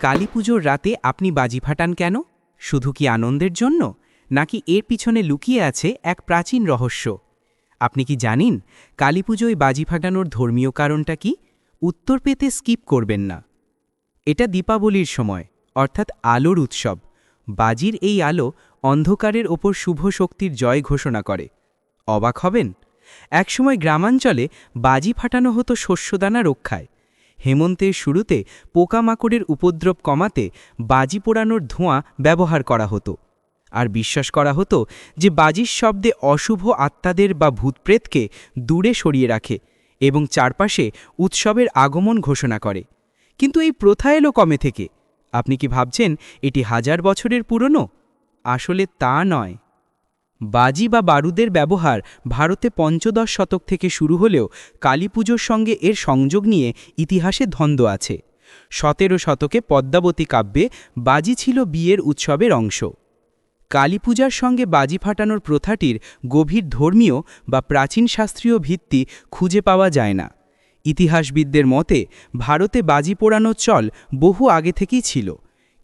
কালী পুজোর রাতে আপনি বাজি ফাটান কেন? শুধু কি আনন্দের জন্য? নাকি এর পিছনে লুকিয়ে আছে এক প্রাচীন রহস্য? আপনি কি জানেন কালী পুজোয় বাজি ফাটানোর ধর্মীয় কারণটা কি? উত্তর পেতে স্কিপ করবেন না। এটা দীপাবলির সময়, অর্থাৎ আলোর উৎসব। বাজির এই আলো অন্ধকারের ওপর শুভ শক্তির জয় ঘোষণা করে। অবাক হবেন? একসময় গ্রামাঞ্চলে বাজি ফাটানো হতো শস্যদানা রক্ষায়। হেমন্তের শুরুতে পোকামাকড়ের উপদ্রব কমাতে বাজি পোড়ানোর ধোঁয়া ব্যবহার করা হতো। আর বিশ্বাস করা হতো যে বাজির শব্দে অশুভ আত্মাদের বা ভূতপ্রেতকে দূরে সরিয়ে রাখে এবং চারপাশে উৎসবের আগমন ঘোষণা করে। কিন্তু এই প্রথা এলো কমে থেকে। আপনি কি ভাবছেন এটি হাজার বছরের পুরনো? আসলে তা নয়। বাজি বা বারুদের ব্যবহার ভারতে পঞ্চদশ শতক থেকে শুরু হলেও কালী পুজোর সঙ্গে এর সংযোগ নিয়ে ইতিহাসে ধন্দ আছে। সতেরো শতকে পদ্মাবতী কাব্যে বাজি ছিল বিয়ের উৎসবের অংশ। কালী পূজার সঙ্গে বাজি ফাটানোর প্রথাটির গভীর ধর্মীয় বা প্রাচীন শাস্ত্রীয় ভিত্তি খুঁজে পাওয়া যায় না। ইতিহাসবিদদের মতে ভারতে বাজি পোড়ানোর চল বহু আগে থেকেই ছিল।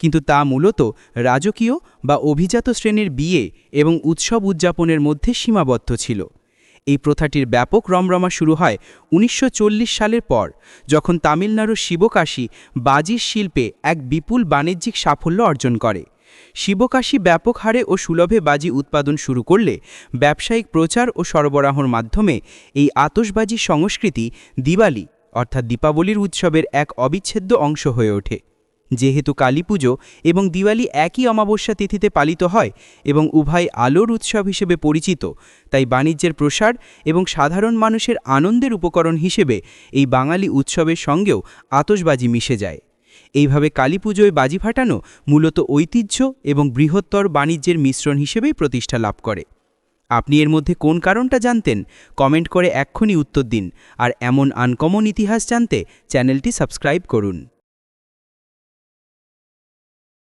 কিন্তু তা মূলত রাজকীয় বা অভিজাত শ্রেণির বিয়ে এবং উৎসব উদযাপনের মধ্যে সীমাবদ্ধ ছিল। এই প্রথাটির ব্যাপক রমরমা শুরু হয় উনিশশো চল্লিশ সালের পর, যখন তামিলনাড়ুর শিবকাশী বাজির শিল্পে এক বিপুল বাণিজ্যিক সাফল্য অর্জন করে। শিবকাশী ব্যাপক হারে ও সুলভে বাজি উৎপাদন শুরু করলে ব্যবসায়িক প্রচার ও সরবরাহর মাধ্যমে এই আতসবাজি সংস্কৃতি দিওয়ালি অর্থাৎ দীপাবলির উৎসবের এক অবিচ্ছেদ্য অংশ হয়ে ওঠে। যেহেতু কালী পুজো এবং দিওয়ালি একই অমাবস্যা তিথিতে পালিত হয় এবং উভয় আলোর উৎসব হিসেবে পরিচিত, তাই বাণিজ্যের প্রসার এবং সাধারণ মানুষের আনন্দের উপকরণ হিসেবে এই বাঙালি উৎসবের সঙ্গেও আতসবাজি মিশে যায়। এইভাবে কালী পুজোয় বাজি ফাটানো মূলত ঐতিহ্য এবং বৃহত্তর বাণিজ্যের মিশ্রণ হিসেবেই প্রতিষ্ঠা লাভ করে। আপনি এর মধ্যে কোন কারণটা জানতেন, কমেন্ট করে এক্ষুনি উত্তর দিন। আর এমন আনকমন ইতিহাস জানতে চ্যানেলটি সাবস্ক্রাইব করুন।